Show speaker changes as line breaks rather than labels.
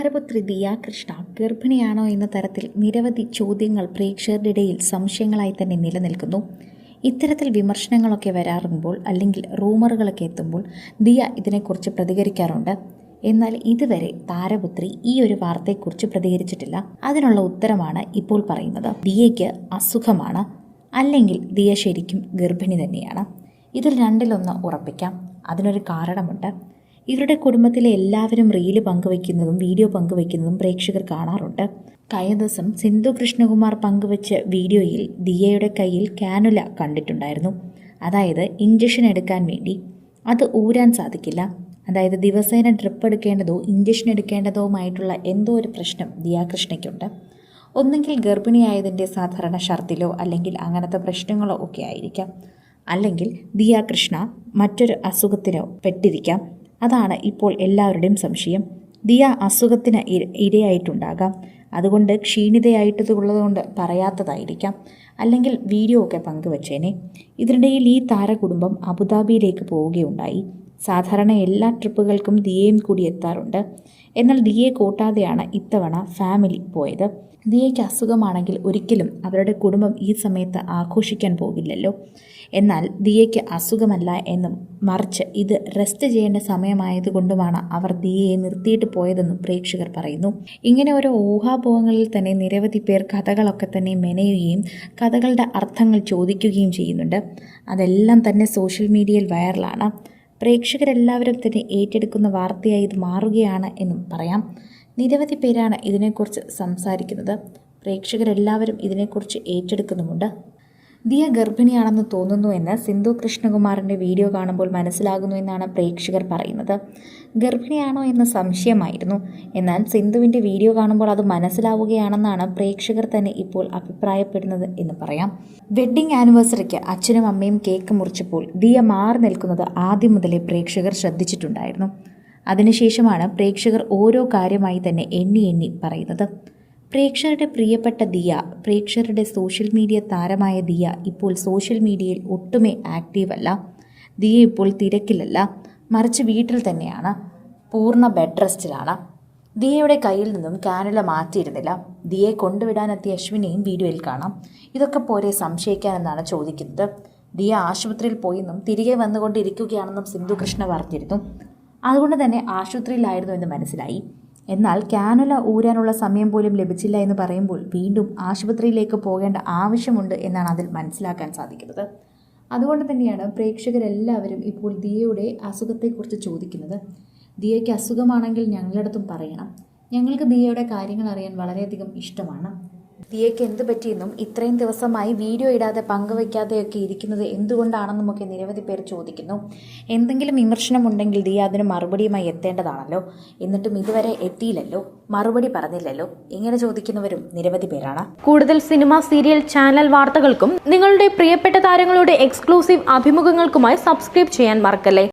താരപുത്രി ദിയ കൃഷ്ണ ഗർഭിണിയാണോ എന്ന തരത്തിൽ നിരവധി ചോദ്യങ്ങൾ പ്രേക്ഷകരുടെ ഇടയിൽ സംശയങ്ങളായി തന്നെ നിലനിൽക്കുന്നു. ഇത്തരത്തിൽ വിമർശനങ്ങളൊക്കെ വരാറുമ്പോൾ അല്ലെങ്കിൽ റൂമറുകളൊക്കെ എത്തുമ്പോൾ ദിയ ഇതിനെക്കുറിച്ച് പ്രതികരിക്കാറുണ്ട്. എന്നാൽ ഇതുവരെ താരപുത്രി ഈ ഒരു വാർത്തയെക്കുറിച്ച് പ്രതികരിച്ചിട്ടില്ല. അതിനുള്ള ഉത്തരമാണ് ഇപ്പോൾ പറയുന്നത്. ദിയയ്ക്ക് അസുഖമാണ്. അല്ലെങ്കിൽ ദിയ ശരിക്കും ഗർഭിണി തന്നെയാണ്. ഇതിൽ രണ്ടിലൊന്ന് ഉറപ്പിക്കാം. അതിനൊരു കാരണമുണ്ട്. ഇവരുടെ കുടുംബത്തിലെ എല്ലാവരും റീൽ പങ്കുവയ്ക്കുന്നതും വീഡിയോ പങ്കുവയ്ക്കുന്നതും പ്രേക്ഷകർ കാണാറുണ്ട്. കഴിഞ്ഞ ദിവസം സിന്ധു കൃഷ്ണകുമാർ പങ്കുവച്ച വീഡിയോയിൽ ദിയയുടെ കയ്യിൽ കാനുല കണ്ടിട്ടുണ്ടായിരുന്നു. അതായത് ഇഞ്ചക്ഷൻ എടുക്കാൻ വേണ്ടി. അത് ഊരാൻ സാധിക്കില്ല. അതായത് ദിവസേന ഡ്രിപ്പ് എടുക്കേണ്ടതോ ഇഞ്ചക്ഷൻ എടുക്കേണ്ടതോമായിട്ടുള്ള എന്തോ ഒരു പ്രശ്നം ദിയാകൃഷ്ണയ്ക്കുണ്ട്. ഒന്നെങ്കിൽ ഗർഭിണിയായതിന്റെ സാധാരണ ഷർത്തിലോ അല്ലെങ്കിൽ അങ്ങനത്തെ പ്രശ്നങ്ങളോ ഒക്കെ ആയിരിക്കാം. അല്ലെങ്കിൽ ദിയാകൃഷ്ണ മറ്റൊരു അസുഖത്തിനോ പെട്ടിരിക്കാം. അതാണ് ഇപ്പോൾ എല്ലാവരുടെയും സംശയം. ദിയ അസുഖത്തിന് ഇര ഇരയായിട്ടുണ്ടാകാം. അതുകൊണ്ട് ക്ഷീണിതയായിട്ടുള്ളതുകൊണ്ട് പറയാത്തതായിരിക്കാം. അല്ലെങ്കിൽ വീഡിയോ ഒക്കെ പങ്കുവച്ചേനെ. ഇതിനിടയിൽ ഈ താരകുടുംബം അബുദാബിയിലേക്ക് പോവുകയുണ്ടായി. സാധാരണ എല്ലാ ട്രിപ്പുകൾക്കും ദിയയും കൂടി എത്താറുണ്ട്. എന്നാൽ ദിയെ കൂട്ടാതെയാണ് ഇത്തവണ ഫാമിലി പോയത്. ദിയയ്ക്ക് അസുഖമാണെങ്കിൽ ഒരിക്കലും അവരുടെ കുടുംബം ഈ സമയത്ത് ആഘോഷിക്കാൻ പോകില്ലല്ലോ. എന്നാൽ ദിയയ്ക്ക് അസുഖമല്ല എന്നും മറിച്ച് ഇത് റെസ്റ്റ് ചെയ്യേണ്ട സമയമായതുകൊണ്ടുമാണ് അവർ ദിയയെ നിർത്തിയിട്ട് പോയതെന്നും പ്രേക്ഷകർ പറയുന്നു. ഇങ്ങനെ ഓരോ ഊഹാപോഹങ്ങളിൽ തന്നെ നിരവധി പേർ കഥകളൊക്കെ തന്നെ മെനയുകയും കഥകളുടെ അർത്ഥങ്ങൾ ചോദിക്കുകയും ചെയ്യുന്നുണ്ട്. അതെല്ലാം തന്നെ സോഷ്യൽ മീഡിയയിൽ വൈറലാണ്. പ്രേക്ഷകരെല്ലാവരും തന്നെ ഏറ്റെടുക്കുന്ന വാർത്തയായി ഇത് മാറുകയാണ് എന്നും പറയാം. നിരവധി പേരാണ് ഇതിനെക്കുറിച്ച് സംസാരിക്കുന്നത്. പ്രേക്ഷകരെല്ലാവരും ഇതിനെക്കുറിച്ച് ഏറ്റെടുക്കുന്നുമുണ്ട്. ദിയ ഗർഭിണിയാണെന്ന് തോന്നുന്നു എന്ന് സിന്ധു കൃഷ്ണകുമാറിന്റെ വീഡിയോ കാണുമ്പോൾ മനസ്സിലാകുന്നു എന്നാണ് പ്രേക്ഷകർ പറയുന്നത്. ഗർഭിണിയാണോ എന്ന സംശയമായിരുന്നു. എന്നാൽ സിന്ധുവിന്റെ വീഡിയോ കാണുമ്പോൾ അത് മനസ്സിലാവുകയാണെന്നാണ് പ്രേക്ഷകർ തന്നെ ഇപ്പോൾ അഭിപ്രായപ്പെടുന്നത് എന്ന് പറയാം. വെഡ്ഡിംഗ് ആനിവേഴ്സറിക്ക് അച്ഛനും അമ്മയും കേക്ക് മുറിച്ചപ്പോൾ ദിയ മാറി നിൽക്കുന്നത് ആദ്യം മുതലേ പ്രേക്ഷകർ ശ്രദ്ധിച്ചിട്ടുണ്ടായിരുന്നു. അതിനുശേഷമാണ് പ്രേക്ഷകർ ഓരോ കാര്യമായി തന്നെ എണ്ണി എണ്ണി പറയുന്നത്. പ്രേക്ഷകരുടെ പ്രിയപ്പെട്ട ദിയ പ്രേക്ഷകരുടെ സോഷ്യൽ മീഡിയ താരമായ ദിയ ഇപ്പോൾ സോഷ്യൽ മീഡിയയിൽ ഒട്ടുമേ ആക്റ്റീവ് അല്ല ദിയ ഇപ്പോൾ തിരക്കിലല്ല മറിച്ച് വീട്ടിൽ തന്നെയാണ് പൂർണ ബെഡ് റെസ്റ്റിലാണ്. ദിയയുടെ കയ്യിൽ നിന്നും കാനുല മാറ്റിയിരുന്നില്ല. ദിയെ കൊണ്ടുവിടാനെത്തിയ അശ്വിനെയും വീഡിയോയിൽ കാണാം. ഇതൊക്കെ പോരെ സംശയിക്കാനെന്നാണ് ചോദിക്കുന്നത്. ദിയ ആശുപത്രിയിൽ പോയെന്നും തിരികെ വന്നുകൊണ്ടിരിക്കുകയാണെന്നും സിന്ധു കൃഷ്ണ പറഞ്ഞിരുന്നു. അതുകൊണ്ട് തന്നെ ആശുപത്രിയിലായിരുന്നു എന്ന് മനസ്സിലായി. എന്നാൽ കാനുല ഊരാനുള്ള സമയം പോലും ലഭിച്ചില്ല എന്ന് പറയുമ്പോൾ വീണ്ടും ആശുപത്രിയിലേക്ക് പോകേണ്ട ആവശ്യമുണ്ട് എന്നാണ് അതിൽ മനസ്സിലാക്കാൻ സാധിക്കുന്നത്. അതുകൊണ്ട് തന്നെയാണ് പ്രേക്ഷകരെല്ലാവരും ഇപ്പോൾ ദിയയുടെ അസുഖത്തെക്കുറിച്ച് ചോദിക്കുന്നത്. ദിയയ്ക്ക് അസുഖമാണെങ്കിൽ ഞങ്ങളടുത്തും പറയണം. ഞങ്ങൾക്ക് ദിയയുടെ കാര്യങ്ങൾ അറിയാൻ വളരെയധികം ഇഷ്ടമാണ്. ദിയയ്ക്ക് എന്ത് പറ്റിയെന്നും ഇത്രയും ദിവസമായി വീഡിയോ ഇടാതെ പങ്കുവയ്ക്കാതെയൊക്കെ ഇരിക്കുന്നത് എന്തുകൊണ്ടാണെന്നുമൊക്കെ നിരവധി പേർ ചോദിക്കുന്നു. എന്തെങ്കിലും വിമർശനമുണ്ടെങ്കിൽ ദിയ അതിന് മറുപടിയുമായി എത്തേണ്ടതാണല്ലോ. എന്നിട്ടും ഇതുവരെ എത്തിയില്ലല്ലോ. മറുപടി പറഞ്ഞില്ലല്ലോ. ഇങ്ങനെ ചോദിക്കുന്നവരും നിരവധി പേരാണ്.
കൂടുതൽ സിനിമ സീരിയൽ ചാനൽ വാർത്തകൾക്കും നിങ്ങളുടെ പ്രിയപ്പെട്ട താരങ്ങളുടെ എക്സ്ക്ലൂസീവ് അഭിമുഖങ്ങൾക്കുമായി സബ്സ്ക്രൈബ് ചെയ്യാൻ മറക്കല്ലേ?